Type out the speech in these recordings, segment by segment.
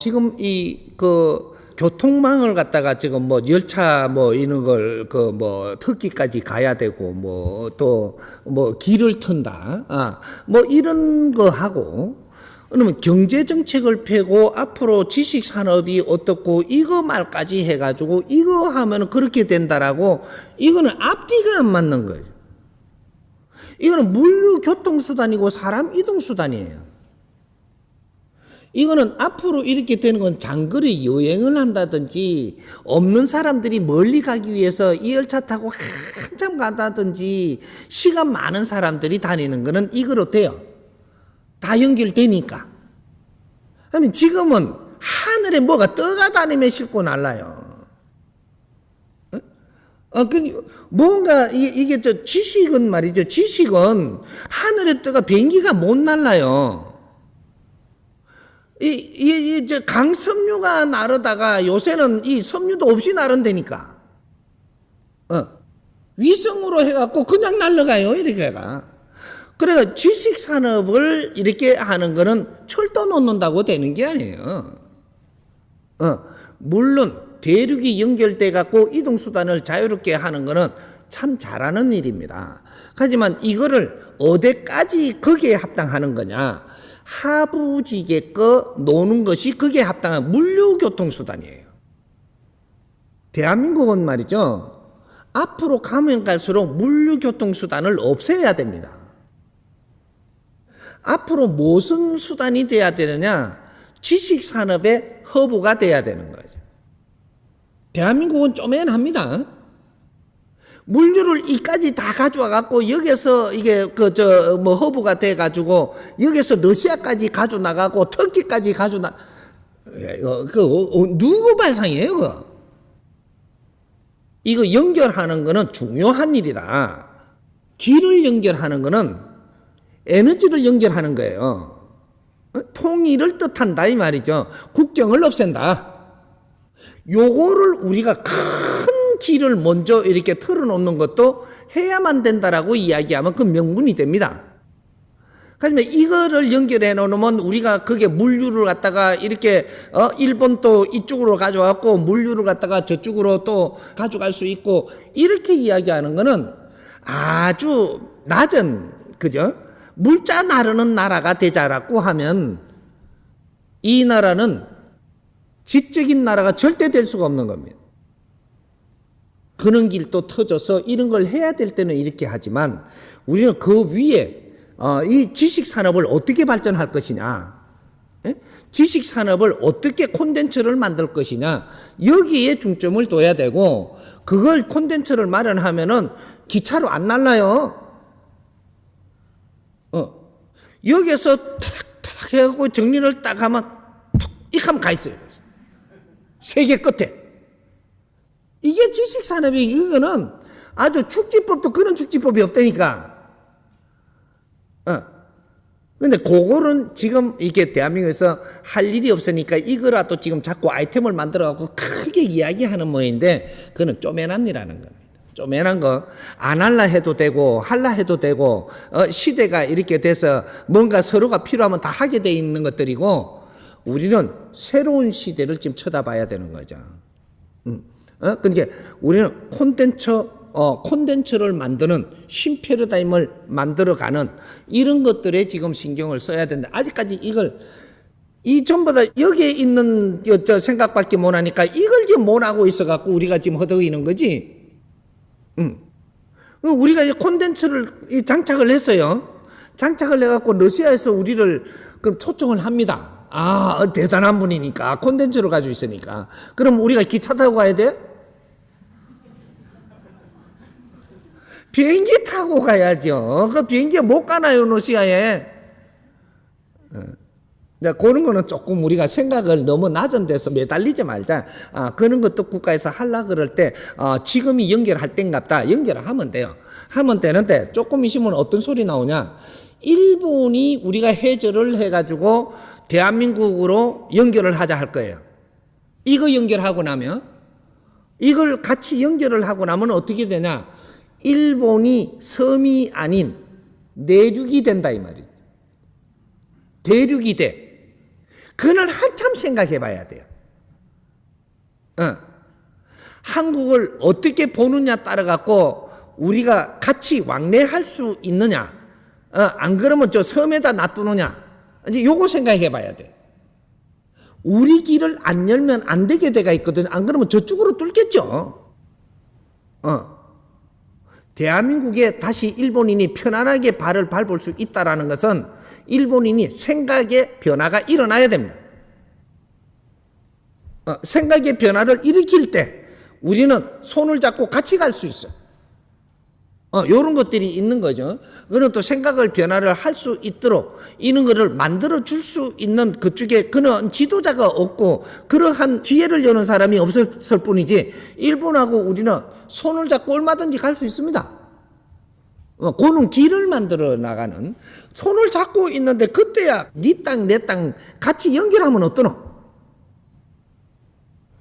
지금 이 그 교통망을 갖다가 지금 뭐 열차 뭐 이런 걸 그 뭐 터키까지 가야 되고 뭐또뭐 길을 턴다 아 뭐 이런 거 하고 그러면 경제 정책을 펴고 앞으로 지식 산업이 어떻고 이거 말까지 해가지고 이거 하면 그렇게 된다라고 이거는 앞뒤가 안 맞는 거죠. 이거는 물류 교통 수단이고 사람 이동 수단이에요. 이거는 앞으로 이렇게 되는 건 장거리 여행을 한다든지 없는 사람들이 멀리 가기 위해서 이 열차 타고 한참 간다든지 시간 많은 사람들이 다니는 거는 이거로 돼요. 다 연결되니까. 그러면 지금은 하늘에 뭐가 떠가 다니며 싣고 날라요. 어? 어, 그, 뭔가, 이게, 이게 저 지식은 말이죠. 지식은 하늘에 떠가 비행기가 못 날라요. 이, 이, 이, 저, 강섬유가 나르다가 요새는 이 섬유도 없이 나른다니까. 어. 위성으로 해갖고 그냥 날아가요, 이렇게 가. 그래서 지식 산업을 이렇게 하는 거는 철도 놓는다고 되는 게 아니에요. 어. 물론, 대륙이 연결돼 갖고 이동 수단을 자유롭게 하는 거는 참 잘하는 일입니다. 하지만 이거를 어디까지 거기에 합당하는 거냐? 하부지게 거 노는 것이 그게 합당한 물류교통수단이에요. 대한민국은 말이죠. 앞으로 가면 갈수록 물류교통수단을 없애야 됩니다. 앞으로 무슨 수단이 돼야 되느냐? 지식산업의 허브가 돼야 되는 거죠. 대한민국은 쪼맨합니다. 물류를 이까지 다 가져와 갖고 여기서 이게 그 저 뭐 허브가 돼 가지고 여기서 러시아까지 가져 나가고 터키까지 가져 나 이거 그 어, 어, 누구 발상이에요, 그? 이거 연결하는 거는 중요한 일이라 길을 연결하는 거는 에너지를 연결하는 거예요. 어? 통일을 뜻한다 이 말이죠. 국경을 없앤다. 요거를 우리가 큰 길을 먼저 이렇게 털어놓는 것도 해야만 된다라고 이야기하면 그 명분이 됩니다. 하지만 이거를 연결해 놓으면 우리가 그게 물류를 갖다가 이렇게 어 일본 또 이쪽으로 가져왔고 물류를 갖다가 저쪽으로 또 가져갈 수 있고 이렇게 이야기하는 거는 아주 낮은 그죠? 물자 나르는 나라가 되자라고 하면 이 나라는 지적인 나라가 절대 될 수가 없는 겁니다. 그런 길도 터져서 이런 걸 해야 될 때는 이렇게 하지만 우리는 그 위에 어, 이 지식 산업을 어떻게 발전할 것이냐, 예? 지식 산업을 어떻게 콘텐츠를 만들 것이냐 여기에 중점을 둬야 되고 그걸 콘텐츠를 마련하면은 기차로 안 날라요. 어 여기에서 타닥타닥 해갖고 정리를 딱 하면 톡익 하면 가 있어요. 세계 끝에. 이게 지식 산업이 이거는 아주 축지법도 그런 축지법이 없다니까. 어. 근데 그거는 지금 이게 대한민국에서 할 일이 없으니까 이거라도 지금 자꾸 아이템을 만들어 갖고 크게 이야기하는 모인데 그거는 쪼매난 일하는 겁니다. 쪼매난 거 안 할라 해도 되고 할라 해도 되고 어, 시대가 이렇게 돼서 뭔가 서로가 필요하면 다 하게 돼 있는 것들이고 우리는 새로운 시대를 지금 쳐다봐야 되는 거죠. 음. 어? 그러니까 우리는 콘텐츠, 어, 콘텐츠를 만드는 신패러다임을 만들어가는 이런 것들에 지금 신경을 써야 된다. 아직까지 이걸 이 전부 다 여기에 있는 저 생각밖에 못 하니까 이걸 지금 못 하고 있어 갖고 우리가 지금 허덕이는 거지. 음. 우리가 이 콘텐츠를 장착을 했어요. 장착을 해 갖고 러시아에서 우리를 그럼 초청을 합니다. 아, 대단한 분이니까. 콘텐츠를 가지고 있으니까. 그럼 우리가 기차 타고 가야 돼? 비행기 타고 가야죠. 그 비행기에 못 가나요, 러시아에? 자, 그런 거는 조금 우리가 생각을 너무 낮은 데서 매달리지 말자. 아, 그런 것도 국가에서 하려 그럴 때, 아, 지금이 연결할 땐 같다. 연결을 하면 돼요. 하면 되는데, 조금 있으면 어떤 소리 나오냐? 일본이 우리가 해저를 해가지고 대한민국으로 연결을 하자 할 거예요. 이거 연결하고 나면, 이걸 같이 연결을 하고 나면 어떻게 되냐? 일본이 섬이 아닌 내륙이 된다 이 말이죠. 대륙이 돼. 그걸 한참 생각해 봐야 돼요. 어. 한국을 어떻게 보느냐 따라 갖고 우리가 같이 왕래할 수 있느냐, 어, 안 그러면 저 섬에다 놔두느냐, 이제 요거 생각해 봐야 돼. 우리 길을 안 열면 안 되게 돼가 있거든. 안 그러면 저쪽으로 뚫겠죠. 어. 대한민국에 다시 일본인이 편안하게 발을 밟을 수 있다라는 것은 일본인이 생각의 변화가 일어나야 됩니다. 어, 생각의 변화를 일으킬 때 우리는 손을 잡고 같이 갈 수 있어. 어, 요런 것들이 있는 거죠. 그는 또 생각을 변화를 할 수 있도록 이런 거를 만들어 줄 수 있는 그쪽에 그는 지도자가 없고 그러한 지혜를 여는 사람이 없었을 뿐이지 일본하고 우리는 손을 잡고 얼마든지 갈 수 있습니다. 어, 그는 길을 만들어 나가는 손을 잡고 있는데 그때야 네 땅 내 땅 같이 연결하면 어떠노?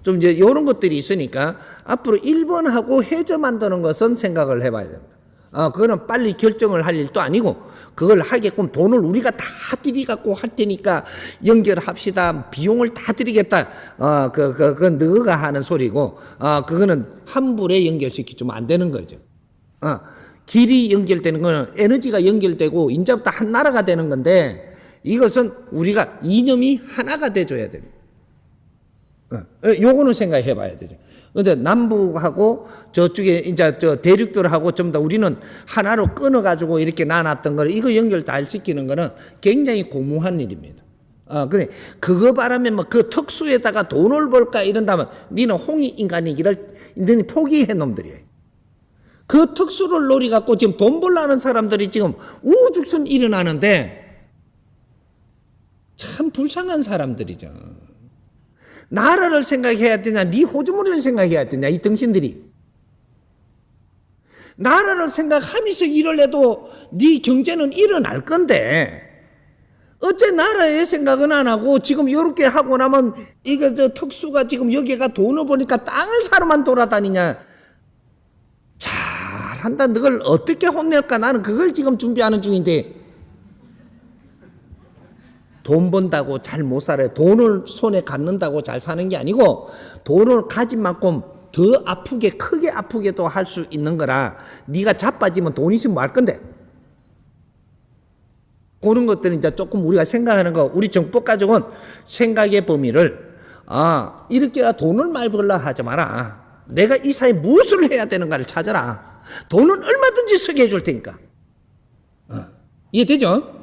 좀 이제 이런 것들이 있으니까 앞으로 일본하고 해저 만드는 것은 생각을 해봐야 됩니다. 어, 그거는 빨리 결정을 할 일도 아니고 그걸 하게끔 돈을 우리가 다 들이갖고 할 테니까 연결합시다. 비용을 다 드리겠다. 어, 그, 그, 그, 너가 하는 소리고, 어, 그거는 환불에 연결시키면 안 되는 거죠. 어, 길이 연결되는 거는 에너지가 연결되고 인자부터 한 나라가 되는 건데 이것은 우리가 이념이 하나가 돼줘야 됩니다. 어, 어, 요거는 생각해 봐야 되죠. 근데 남북하고 저쪽에 이제 저 대륙들하고 좀 더 우리는 하나로 끊어 가지고 이렇게 나눴던 거를 이거 연결 다 시키는 거는 굉장히 고무한 일입니다. 어, 근데 그거 바라면 뭐그 특수에다가 돈을 벌까 이런다면 니는 홍이 인간이기를 너는 포기해 놈들이에요. 그 특수를 노리 갖고 지금 돈 벌라는 사람들이 지금 우죽순 일어나는데 참 불쌍한 사람들이죠. 나라를 생각해야 되냐, 네 호주머니를 생각해야 되냐, 이 등신들이. 나라를 생각하면서 일을 해도 네 경제는 일어날 건데, 어째 나라의 생각은 안 하고 지금 이렇게 하고 나면 이게 저 특수가 지금 여기가 돈을 보니까 땅을 사러만 돌아다니냐. 잘한다. 너걸 어떻게 혼낼까? 나는 그걸 지금 준비하는 중인데, 돈 번다고 잘 못 살아요. 돈을 손에 갖는다고 잘 사는 게 아니고 돈을 가진 만큼 더 아프게 크게 아프게도 할 수 있는 거라 네가 자빠지면 돈 있으면 뭐 할 건데 그런 것들은 이제 조금 우리가 생각하는 거 우리 정법 가족은 생각의 범위를 아 이렇게 돈을 많이 벌라 하지 마라 내가 이 사회 무엇을 해야 되는가를 찾아라 돈은 얼마든지 쓰게 해줄 테니까 어, 이해되죠?